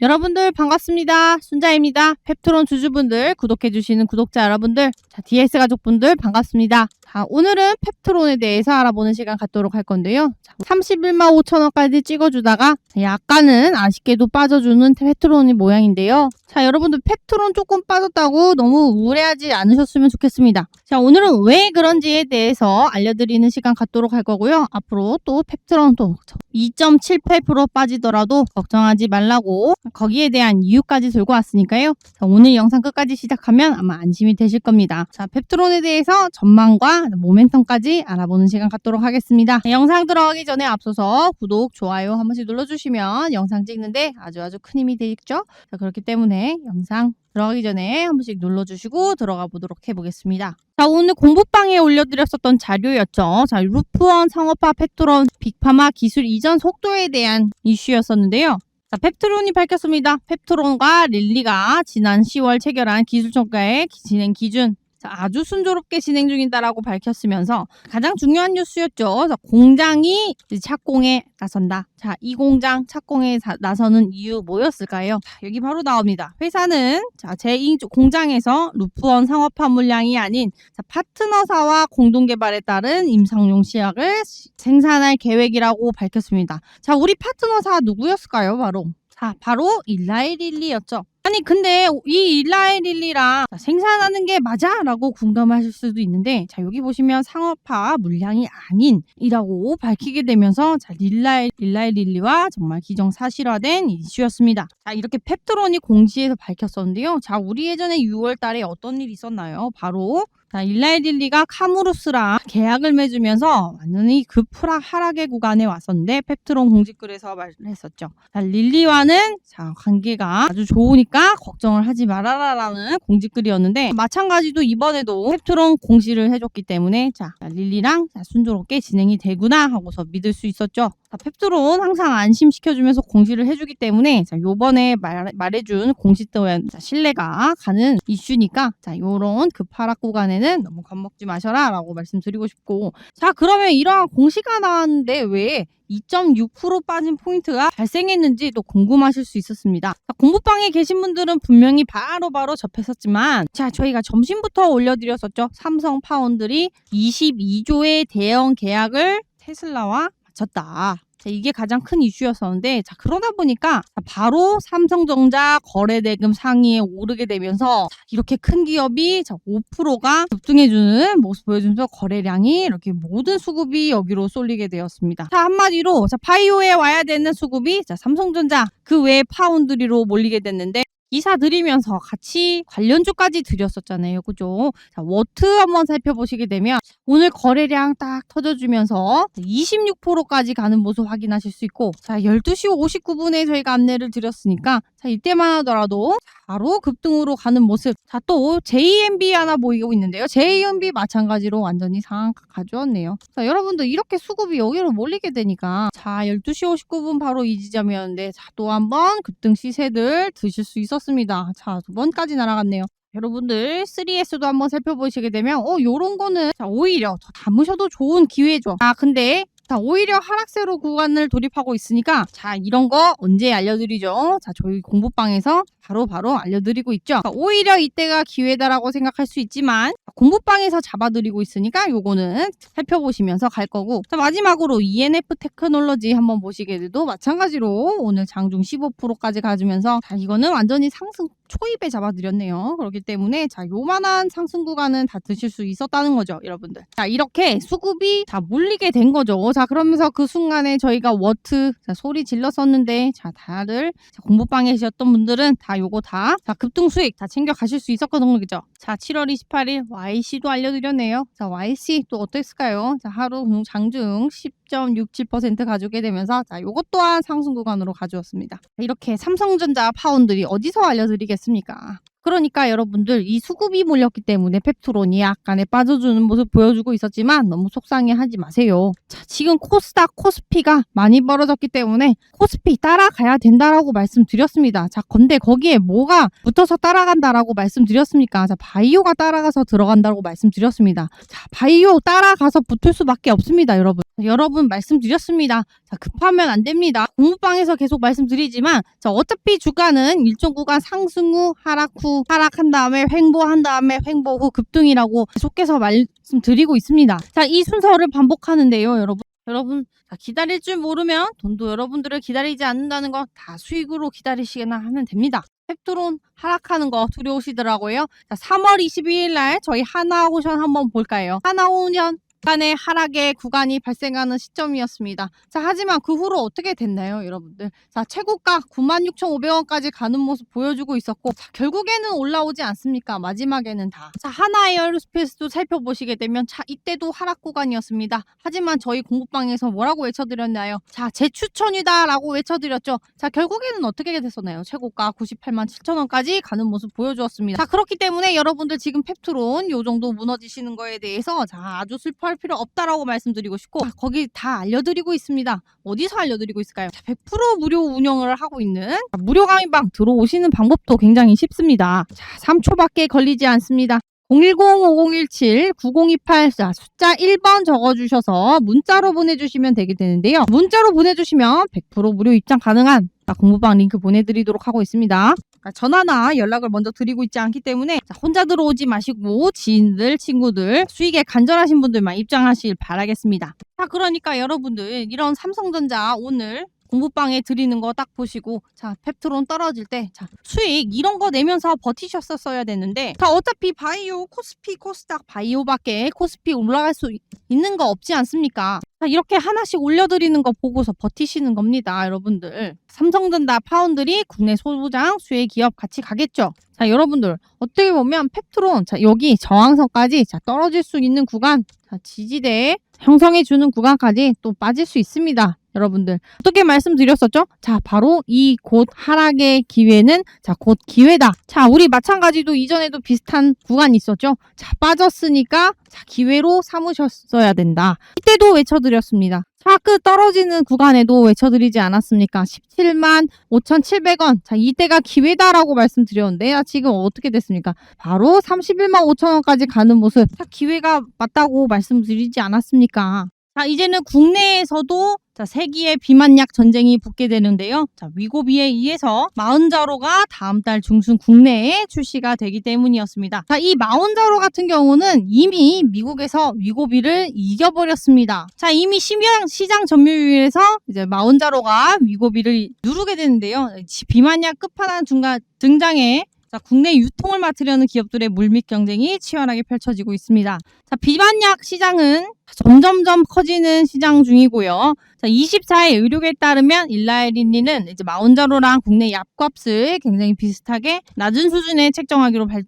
여러분들 반갑습니다. 순자입니다. 펩트론 주주분들, 구독해주시는 구독자 여러분들, 자, DS 가족분들 반갑습니다. 자, 오늘은 펩트론에 대해서 알아보는 시간 갖도록 할 건데요. 자, 31만 5천 원까지 찍어주다가 약간은 아쉽게도 빠져주는 펩트론이 모양인데요. 자, 여러분들 펩트론 조금 빠졌다고 너무 우울해하지 않으셨으면 좋겠습니다. 자, 오늘은 왜 그런지에 대해서 알려드리는 시간 갖도록 할 거고요. 앞으로 또 펩트론 또 2.78% 빠지더라도 걱정하지 말라고 거기에 대한 이유까지 들고 왔으니까요. 자, 오늘 영상 끝까지 시작하면 아마 안심이 되실 겁니다. 자, 펩트론에 대해서 전망과 모멘텀까지 알아보는 시간 갖도록 하겠습니다. 네, 영상 들어가기 전에 앞서서 구독, 좋아요 한 번씩 눌러주시면 영상 찍는데 아주 아주 큰 힘이 되겠죠? 자, 그렇기 때문에 영상 들어가기 전에 한 번씩 눌러주시고 들어가 보도록 해보겠습니다. 자, 오늘 공부방에 올려드렸었던 자료였죠. 자, 루프원 상업화 펩트론 빅파마 기술 이전 속도에 대한 이슈였었는데요. 자, 펩트론이 밝혔습니다. 펩트론과 릴리가 지난 10월 체결한 기술평가의 진행 기준 자, 아주 순조롭게 진행 중이다라고 밝혔으면서 가장 중요한 뉴스였죠. 자, 공장이 착공에 나선다. 자, 이 공장 착공에 사- 나서는 이유 뭐였을까요? 자, 여기 바로 나옵니다. 회사는 자, 제2 공장에서 루프원 상업화 물량이 아닌 자, 파트너사와 공동 개발에 따른 임상용 시약을 시- 생산할 계획이라고 밝혔습니다. 자, 우리 파트너사 누구였을까요? 바로 자, 바로 일라이릴리였죠. 아니 근데 이 일라이릴리랑 자, 생산하는 게 맞아 라고 궁금하실 수도 있는데 자 여기 보시면 상업화 물량이 아닌 이라고 밝히게 되면서 자 릴라이 일라이릴리와 정말 기정사실화된 이슈였습니다. 자 이렇게 펩트론이 공지에서 밝혔었는데요. 자 우리 예전에 6월 달에 어떤 일이 있었나요? 바로 자, 일라이릴리가 카무루스랑 계약을 맺으면서 완전히 급하락 하락의 구간에 왔었는데 펩트론 공직글에서 말을 했었죠. 자, 릴리와는 자, 관계가 아주 좋으니까 걱정을 하지 말아라라는 공직글이었는데 마찬가지로 이번에도 펩트론 공시를 해줬기 때문에 자, 릴리랑 자, 순조롭게 진행이 되구나 하고서 믿을 수 있었죠. 자, 펩트론 항상 안심시켜주면서 공시를 해주기 때문에 자, 요번에 말, 말해준 공시 또한 자, 신뢰가 가는 이슈니까 자, 요런 급하락 구간에는 너무 겁먹지 마셔라 라고 말씀드리고 싶고 자 그러면 이러한 공시가 나왔는데 왜 2.6% 빠진 포인트가 발생했는지 또 궁금하실 수 있었습니다. 자, 공부방에 계신 분들은 분명히 바로바로 접했었지만 자 저희가 점심부터 올려드렸었죠. 삼성 파운드리 22조의 대형 계약을 테슬라와 마쳤다. 자, 이게 가장 큰 이슈였었는데 자 그러다 보니까 자, 바로 삼성전자 거래대금 상위에 오르게 되면서 자, 이렇게 큰 기업이 자, 5%가 급등해주는 모습 보여주면서 거래량이 이렇게 모든 수급이 여기로 쏠리게 되었습니다. 자 한마디로 자 바이오에 와야 되는 수급이 자 삼성전자 그 외에 파운드리로 몰리게 됐는데 기사 드리면서 같이 관련주까지 드렸었잖아요. 그죠? 자, 워트 한번 살펴보시게 되면 오늘 거래량 딱 터져주면서 26%까지 가는 모습 확인하실 수 있고 자 12시 59분에 저희가 안내를 드렸으니까 자 이때만 하더라도 바로 급등으로 가는 모습. 자 또 JMB 하나 보이고 있는데요. JMB 마찬가지로 완전히 상한가 가져왔네요. 자 여러분들 이렇게 수급이 여기로 몰리게 되니까 자 12시 59분 바로 이 지점이었는데 자 또 한 번 급등 시세들 드실 수 있었습니다. 자 두 번까지 날아갔네요. 여러분들 3S도 한번 살펴보시게 되면 어 요런 거는 자 오히려 더 담으셔도 좋은 기회죠. 아 근데 자 오히려 하락세로 구간을 돌입하고 있으니까 자 이런 거 언제 알려드리죠? 자 저희 공부방에서 바로 바로 알려드리고 있죠. 자, 오히려 이때가 기회다라고 생각할 수 있지만 공부방에서 잡아드리고 있으니까 요거는 살펴보시면서 갈 거고 자 마지막으로 ENF 테크놀로지 한번 보시게 돼도 마찬가지로 오늘 장중 15%까지 가주면서 자 이거는 완전히 상승 초입에 잡아드렸네요. 그렇기 때문에 자 요만한 상승 구간은 다 드실 수 있었다는 거죠, 여러분들. 자 이렇게 수급이 다 몰리게 된 거죠. 자 그러면서 그 순간에 저희가 워트 자, 소리 질렀었는데 자 다들 자, 공부방에 계셨던 분들은 다 요거 다 자, 급등 수익 다 챙겨 가실 수 있었거든요, 그죠? 자 7월 28일 YC도 알려드렸네요. 자 YC 또 어땠을까요? 자 하루 장중 10.67% 가져오게 되면서 자 요것 또한 상승 구간으로 가져왔습니다. 이렇게 삼성전자 파운드리 어디서 알려드리겠습니까? 그러니까 여러분들 이 수급이 몰렸기 때문에 펩트론이 약간의 빠져주는 모습 보여주고 있었지만 너무 속상해하지 마세요. 자, 지금 코스닥, 코스피가 많이 벌어졌기 때문에 코스피 따라가야 된다라고 말씀드렸습니다. 자, 근데 거기에 뭐가 붙어서 따라간다라고 말씀드렸습니까? 자, 바이오가 따라가서 들어간다고 말씀드렸습니다. 자, 바이오 따라가서 붙을 수밖에 없습니다, 여러분. 여러분 말씀드렸습니다. 자, 급하면 안 됩니다. 공부방에서 계속 말씀드리지만, 자, 어차피 주가는 일정 구간 상승 후, 하락 후, 하락한 다음에 횡보한 다음에 횡보 후 급등이라고 계속해서 말씀드리고 있습니다. 자, 이 순서를 반복하는데요, 여러분. 여러분, 자, 기다릴 줄 모르면 돈도 여러분들을 기다리지 않는다는 거다 수익으로 기다리시거나 하면 됩니다. 펩트론 하락하는 거 두려우시더라고요. 자, 3월 22일 날 저희 하나오션 한번 볼까요? 하나오션 간의 하락의 구간이 발생하는 시점이었습니다. 자, 하지만 그 후로 어떻게 됐나요, 여러분들? 자, 최고가 96,500원까지 가는 모습 보여주고 있었고, 자, 결국에는 올라오지 않습니까? 마지막에는 다. 자, 하나 에어로스페이스도 살펴보시게 되면, 자, 이때도 하락 구간이었습니다. 하지만 저희 공부방에서 뭐라고 외쳐드렸나요? 자, 제 추천이다 라고 외쳐드렸죠. 자, 결국에는 어떻게 됐었나요? 최고가 98만 7천원까지 가는 모습 보여주었습니다. 자, 그렇기 때문에 여러분들 지금 펩트론 요 정도 무너지시는 거에 대해서 자, 아주 슬퍼 할 필요 없다라고 말씀드리고 싶고, 자, 거기 다 알려드리고 있습니다. 어디서 알려드리고 있을까요? 자, 100% 무료 운영을 하고 있는 자, 무료 강의방 들어오시는 방법도 굉장히 쉽습니다. 자, 3초밖에 걸리지 않습니다. 010-5017-9028 자, 숫자 1번 적어주셔서 문자로 보내주시면 되게 되는데요. 문자로 보내주시면 100% 무료 입장 가능한 자, 공부방 링크 보내드리도록 하고 있습니다. 자, 전화나 연락을 먼저 드리고 있지 않기 때문에 자, 혼자 들어오지 마시고 지인들, 친구들, 수익에 간절하신 분들만 입장하실 바라겠습니다. 자, 그러니까 여러분들 이런 삼성전자 오늘 공부방에 드리는 거 딱 보시고 자 펩트론 떨어질 때 자 수익 이런 거 내면서 버티셨었어야 되는데 자 어차피 바이오 코스피 코스닥 바이오밖에 코스피 올라갈 수 있- 있는 거 없지 않습니까? 자 이렇게 하나씩 올려드리는 거 보고서 버티시는 겁니다 여러분들. 삼성전자 파운드리 국내 소부장 수혜 기업 같이 가겠죠? 자 여러분들 어떻게 보면 펩트론 자 여기 저항선까지 자 떨어질 수 있는 구간 자 지지대 형성해 주는 구간까지 또 빠질 수 있습니다. 여러분들 어떻게 말씀드렸었죠? 자 바로 이 곧 하락의 기회는 자 곧 기회다. 자 우리 마찬가지도 이전에도 비슷한 구간이 있었죠. 자 빠졌으니까 자 기회로 삼으셨어야 된다. 이때도 외쳐드렸습니다. 자그 떨어지는 구간에도 외쳐드리지 않았습니까? 17만 5,700원. 자 이때가 기회다라고 말씀드렸는데 아, 지금 어떻게 됐습니까? 바로 31만 5천 원까지 가는 모습. 자 기회가 맞다고 말씀드리지 않았습니까? 자, 이제는 국내에서도 자, 세기의 비만약 전쟁이 붙게 되는데요. 자, 위고비에 의해서 마운자로가 다음 달 중순 국내에 출시가 되기 때문이었습니다. 자, 이 마운자로 같은 경우는 이미 미국에서 위고비를 이겨버렸습니다. 자, 이미 시장, 시장 점유율에서 이제 마운자로가 위고비를 누르게 되는데요. 비만약 끝판왕 중간 등장에 자, 국내 유통을 맡으려는 기업들의 물밑 경쟁이 치열하게 펼쳐지고 있습니다. 자, 비만약 시장은 점점점 커지는 시장 중이고요. 자, 24일 의료계에 따르면 일라에린리는 이제 마운자로랑 국내 약값을 굉장히 비슷하게 낮은 수준에 책정하기로 발,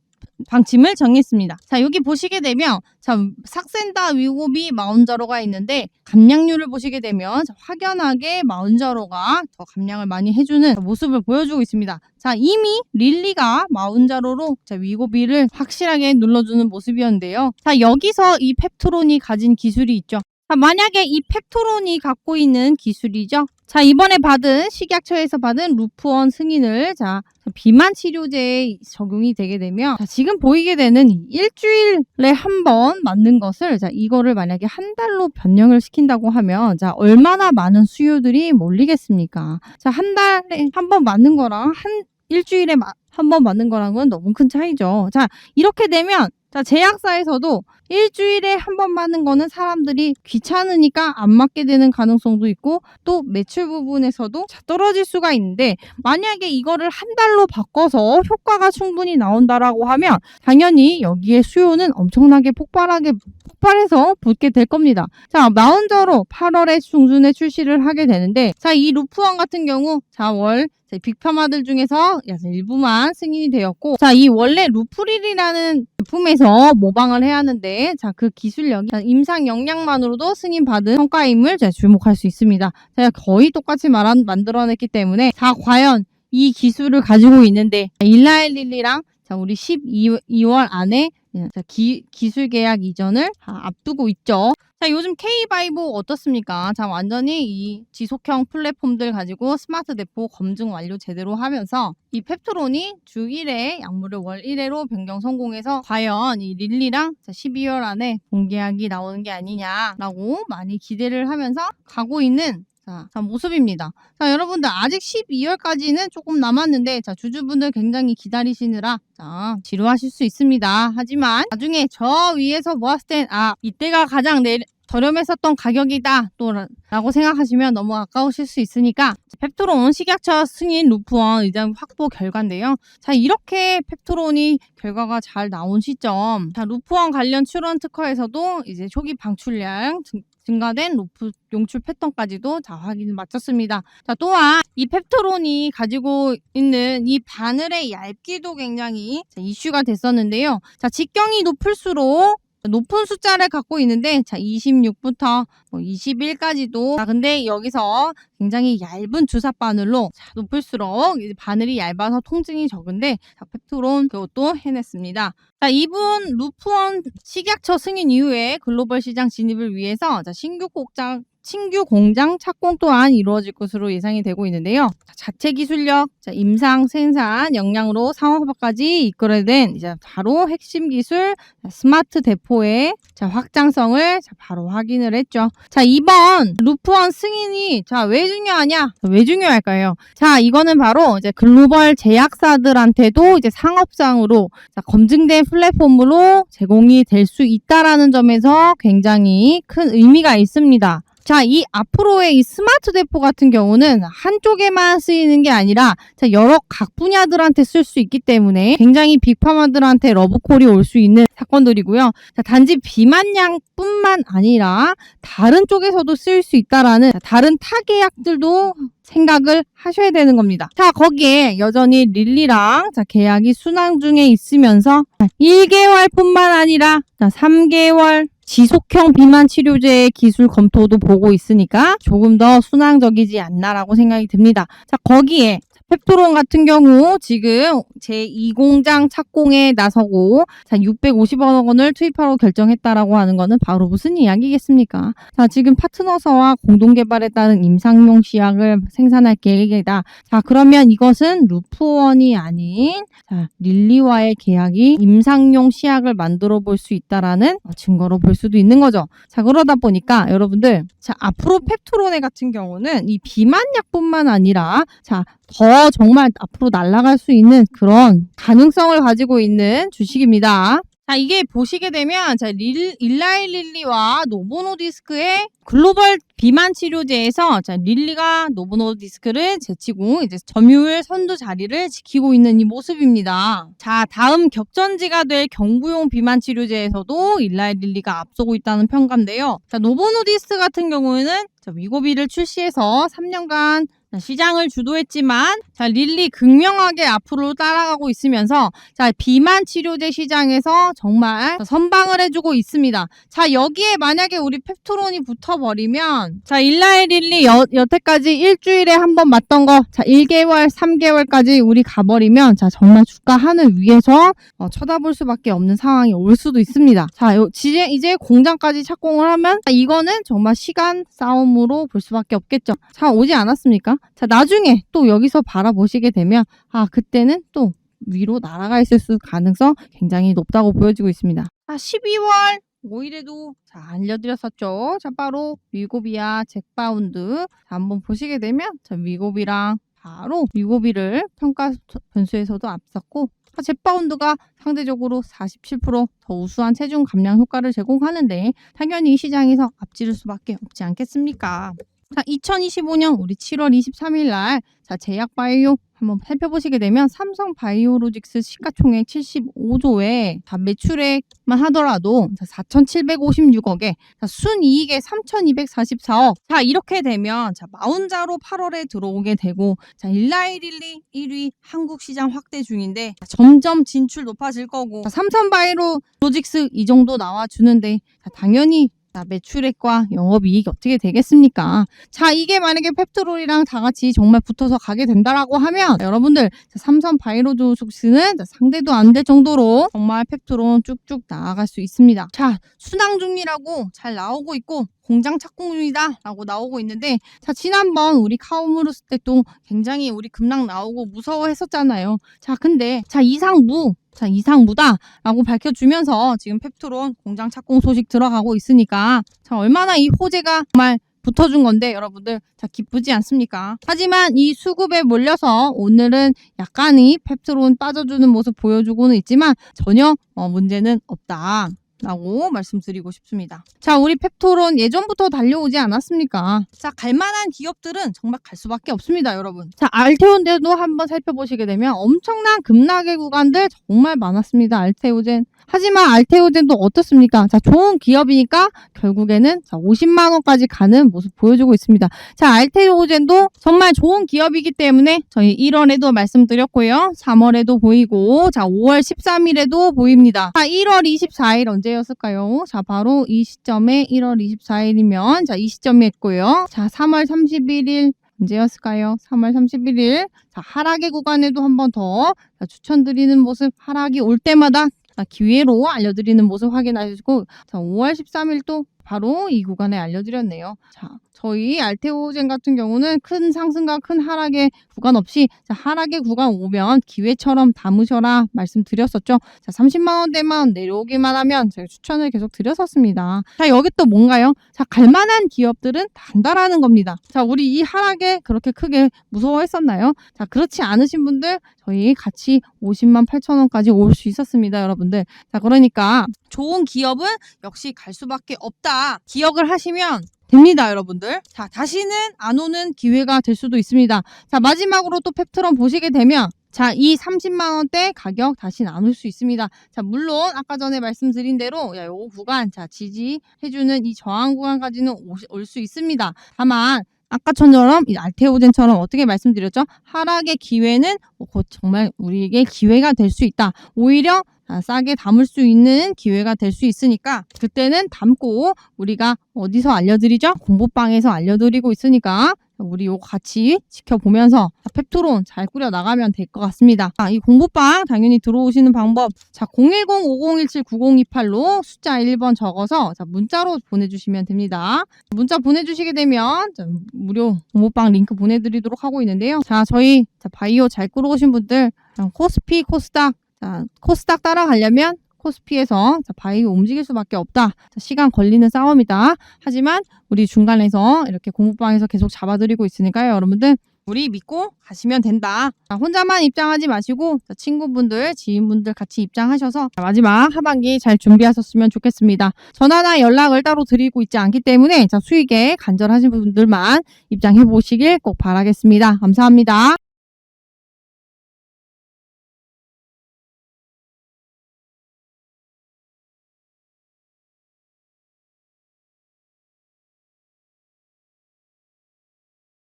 방침을 정했습니다. 자, 여기 보시게 되면 자, 삭센다 위고비 마운자로가 있는데 감량률을 보시게 되면 자, 확연하게 마운자로가 더 감량을 많이 해주는 모습을 보여주고 있습니다. 자, 이미 릴리가 마운자로로 자, 위고비를 확실하게 눌러주는 모습이었는데요. 자, 여기서 이 펩트론이 가진 기술이 있죠. 자, 만약에 이 펩토론이 갖고 있는 기술이죠. 자, 이번에 받은 식약처에서 받은 루프원 승인을 자, 비만 치료제에 적용이 되게 되면 자, 지금 보이게 되는 일주일에 한 번 맞는 것을 자, 이거를 만약에 한 달로 변경을 시킨다고 하면 자, 얼마나 많은 수요들이 몰리겠습니까? 자, 한 달에 한 번 맞는 거랑 한 일주일에 한 번 맞는 거랑은 너무 큰 차이죠. 자, 이렇게 되면 자, 제약사에서도 일주일에 한 번 맞는 거는 사람들이 귀찮으니까 안 맞게 되는 가능성도 있고 또 매출 부분에서도 자, 떨어질 수가 있는데 만약에 이거를 한 달로 바꿔서 효과가 충분히 나온다라고 하면 당연히 여기에 수요는 엄청나게 폭발하게 폭발해서 붙게 될 겁니다. 자, 마운저로 8월에 중순에 출시를 하게 되는데 자, 이 루프원 같은 경우 자, 월 빅파마들 중에서 일부만 승인이 되었고 자, 이 원래 루프릴이라는 제품에서 모방을 해야 하는데 자, 그 기술력이 임상 역량만으로도 승인받은 성과임을 제가 주목할 수 있습니다. 제가 거의 똑같이 말한, 만들어냈기 때문에 자, 과연 이 기술을 가지고 있는데 일라엘릴리랑 자, 우리 12월 안에 예, 자, 기, 기술 계약 이전을 다 앞두고 있죠. 자, 요즘 K바이보 어떻습니까? 자, 완전히 이 지속형 플랫폼들 가지고 스마트 대포 검증 완료 제대로 하면서 이 펩트론이 주 1회 약물을 월 1회로 변경 성공해서 과연 이 릴리랑 자, 12월 안에 본계약이 나오는 게 아니냐라고 많이 기대를 하면서 가고 있는 자, 자, 모습입니다. 자, 여러분들 아직 12월까지는 조금 남았는데 자, 주주분들 굉장히 기다리시느라 자, 지루하실 수 있습니다. 하지만 나중에 저 위에서 보았을 땐 아, 이때가 가장 내 저렴했었던 가격이다 또 라고 생각하시면 너무 아까우실 수 있으니까 펩토론 식약처 승인 루프원 의장 확보 결과인데요. 자 이렇게 펩토론이 결과가 잘 나온 시점 자 루프원 관련 출원 특허에서도 이제 초기 방출량 증- 증가된 루프 용출 패턴까지도 자 확인을 마쳤습니다. 자 또한 이 펩토론이 가지고 있는 이 바늘의 얇기도 굉장히 자, 이슈가 됐었는데요. 자 직경이 높을수록 높은 숫자를 갖고 있는데 자 26부터 뭐 21까지도 자 근데 여기서 굉장히 얇은 주사 바늘로 자, 높을수록 바늘이 얇아서 통증이 적은데 자 펩토론 그것도 해냈습니다. 자 이분 루프원 식약처 승인 이후에 글로벌 시장 진입을 위해서 자 신규 공장 신규 공장 착공 또한 이루어질 것으로 예상이 되고 있는데요. 자, 자체 기술력, 자, 임상 생산, 역량으로 상업화까지 이끌어낸 이제 바로 핵심 기술 스마트 대포의 자, 확장성을 자, 바로 확인을 했죠. 자, 이번 루프원 승인이 자, 왜 중요하냐? 자, 왜 중요할까요? 자, 이거는 바로 이제 글로벌 제약사들한테도 이제 상업상으로 자, 검증된 플랫폼으로 제공이 될 수 있다라는 점에서 굉장히 큰 의미가 있습니다. 자, 이 앞으로의 이 스마트 대포 같은 경우는 한쪽에만 쓰이는 게 아니라 자, 여러 각 분야들한테 쓸 수 있기 때문에 굉장히 빅파마들한테 러브콜이 올 수 있는 사건들이고요. 자, 단지 비만약뿐만 아니라 다른 쪽에서도 쓸 수 있다라는 자, 다른 타계약들도 생각을 하셔야 되는 겁니다. 자, 거기에 여전히 릴리랑 자, 계약이 순항 중에 있으면서 1개월뿐만 아니라 자, 3개월 지속형 비만 치료제의 기술 검토도 보고 있으니까 조금 더 순항적이지 않나라고 생각이 듭니다. 자, 거기에 펩토론 같은 경우 지금 제2공장 착공에 나서고 자 650억 원을 투입하러 결정했다라고 하는 거는 바로 무슨 이야기겠습니까? 자 지금 파트너사와 공동 개발에 따른 임상용 시약을 생산할 계획이다. 자 그러면 이것은 루프원이 아닌 자 릴리와의 계약이 임상용 시약을 만들어 볼 수 있다라는 증거로 볼 수도 있는 거죠. 자 그러다 보니까 여러분들 자 앞으로 펩토론에 같은 경우는 이 비만약뿐만 아니라 자더 정말 앞으로 날아갈 수 있는 그런 가능성을 가지고 있는 주식입니다. 자, 이게 보시게 되면, 자, 릴, 일라이 릴리와 노보노디스크의 글로벌 비만 치료제에서, 자, 릴리가 노보노디스크를 제치고, 이제 점유율 선두 자리를 지키고 있는 이 모습입니다. 자, 다음 격전지가 될 경구용 비만 치료제에서도 일라이 릴리가 앞서고 있다는 평가인데요. 자, 노보노디스크 같은 경우에는 자, 위고비를 출시해서 3년간 자, 시장을 주도했지만 자 릴리 극명하게 앞으로 따라가고 있으면서 자 비만 치료제 시장에서 정말 선방을 해주고 있습니다. 자 여기에 만약에 우리 펩토론이 붙어버리면 자 일라이 릴리 여, 여태까지 일주일에 한 번 맞던 거 자 1개월 3개월까지 우리 가버리면 자 정말 주가 하늘 위에서 어, 쳐다볼 수밖에 없는 상황이 올 수도 있습니다. 자 요, 이제 이제 공장까지 착공을 하면 자, 이거는 정말 시간 싸움으로 볼 수밖에 없겠죠. 자 오지 않았습니까? 자, 나중에 또 여기서 바라보시게 되면, 아, 그때는 또 위로 날아가 있을 수 가능성 굉장히 높다고 보여지고 있습니다. 자, 12월 5일에도 자, 알려드렸었죠. 자, 바로 위고비와 잭바운드. 자, 한번 보시게 되면, 자, 위고비랑 바로 위고비를 평가 변수에서도 앞섰고, 자, 잭바운드가 상대적으로 47%더 우수한 체중 감량 효과를 제공하는데, 당연히 이 시장에서 앞지를 수밖에 없지 않겠습니까? 자, 2025년 우리 7월 23일 날 자, 제약 바이오 한번 살펴보시게 되면 삼성 바이오로직스 시가총액 75조에 다 매출액만 하더라도 자, 4,756억에 자, 순이익에 3,244억. 자, 이렇게 되면 자, 마운자로 8월에 들어오게 되고 자, 일라이릴리 1위 한국 시장 확대 중인데 자, 점점 진출 높아질 거고 자, 삼성 바이오로직스 이 정도 나와 주는데 자, 당연히 자, 매출액과 영업이익이 어떻게 되겠습니까? 자, 이게 만약에 펩트롤이랑 다 같이 정말 붙어서 가게 된다라고 하면 자, 여러분들 자, 삼성 바이오로직스는 자, 상대도 안 될 정도로 정말 펩트론 쭉쭉 나아갈 수 있습니다. 자, 순항 중이라고 잘 나오고 있고 공장 착공 중이다 라고 나오고 있는데 자 지난번 우리 카오무르스 때 또 굉장히 우리 급락 나오고 무서워했었잖아요 자 근데 자 이상무 자 이상무다 라고 밝혀주면서 지금 펩트론 공장 착공 소식 들어가고 있으니까 자 얼마나 이 호재가 정말 붙어준 건데 여러분들 자 기쁘지 않습니까? 하지만 이 수급에 몰려서 오늘은 약간의 펩트론 빠져주는 모습 보여주고는 있지만 전혀 어, 문제는 없다. 라고 말씀드리고 싶습니다. 자, 우리 펩토론 예전부터 달려오지 않았습니까? 자, 갈만한 기업들은 정말 갈 수밖에 없습니다, 여러분. 자, 알테온데도 한번 살펴보시게 되면 엄청난 급락의 구간들 정말 많았습니다, 알테오젠. 하지만 알테오젠도 어떻습니까? 자, 좋은 기업이니까 결국에는 자, 50만 원까지 가는 모습 보여주고 있습니다. 자, 알테오젠도 정말 좋은 기업이기 때문에 저희 1월에도 말씀드렸고요. 3월에도 보이고 자, 5월 13일에도 보입니다. 자, 1월 24일 언제 였을까요? 자, 바로 이 시점에 1월 24일이면 자, 이 시점이 했고요. 자, 3월 31일 언제였을까요? 3월 31일. 자, 하락의 구간에도 한 번 더 추천드리는 모습, 하락이 올 때마다 자, 기회로 알려드리는 모습 확인하시고, 자, 5월 13일 또 바로 이 구간에 알려드렸네요. 자, 저희 알테오젠 같은 경우는 큰 상승과 큰 하락의 구간 없이 자, 하락의 구간 오면 기회처럼 담으셔라 말씀드렸었죠. 자, 30만 원대만 내려오기만 하면 제가 추천을 계속 드렸었습니다. 자, 여기 또 뭔가요? 자, 갈만한 기업들은 단다라는 겁니다. 자, 우리 이 하락에 그렇게 크게 무서워했었나요? 자, 그렇지 않으신 분들 저희 같이 50만 8천 원까지 올 수 있었습니다, 여러분들. 자, 그러니까 좋은 기업은 역시 갈 수밖에 없다. 기억을 하시면 됩니다, 여러분들. 자, 다시는 안 오는 기회가 될 수도 있습니다. 자, 마지막으로 또 펩트론 보시게 되면 자, 이 30만 원대 가격 다시 나눌 수 있습니다. 자, 물론 아까 전에 말씀드린 대로 야, 요 구간 자, 지지해 주는 이 저항 구간까지는 올 수 있습니다. 다만 아까처럼 이 알테오젠처럼 어떻게 말씀드렸죠? 하락의 기회는 곧 정말 우리에게 기회가 될 수 있다. 오히려 아, 싸게 담을 수 있는 기회가 될 수 있으니까 그때는 담고 우리가 어디서 알려드리죠? 공부방에서 알려드리고 있으니까 우리 요거 같이 지켜보면서 펩토론 잘 꾸려 나가면 될 것 같습니다. 아, 이 공부방 당연히 들어오시는 방법 자 010-5017-9028로 숫자 1번 적어서 자, 문자로 보내주시면 됩니다. 문자 보내주시게 되면 자, 무료 공부방 링크 보내드리도록 하고 있는데요. 자 저희 자, 바이오 잘 끌어오신 분들 자, 코스피 코스닥 자, 코스닥 따라가려면 코스피에서 자, 바이오 움직일 수밖에 없다. 자, 시간 걸리는 싸움이다. 하지만 우리 중간에서 이렇게 공부방에서 계속 잡아드리고 있으니까요. 여러분들 우리 믿고 가시면 된다. 자, 혼자만 입장하지 마시고 자, 친구분들, 지인분들 같이 입장하셔서 자, 마지막 하반기 잘 준비하셨으면 좋겠습니다. 전화나 연락을 따로 드리고 있지 않기 때문에 자, 수익에 간절하신 분들만 입장해 보시길 꼭 바라겠습니다. 감사합니다.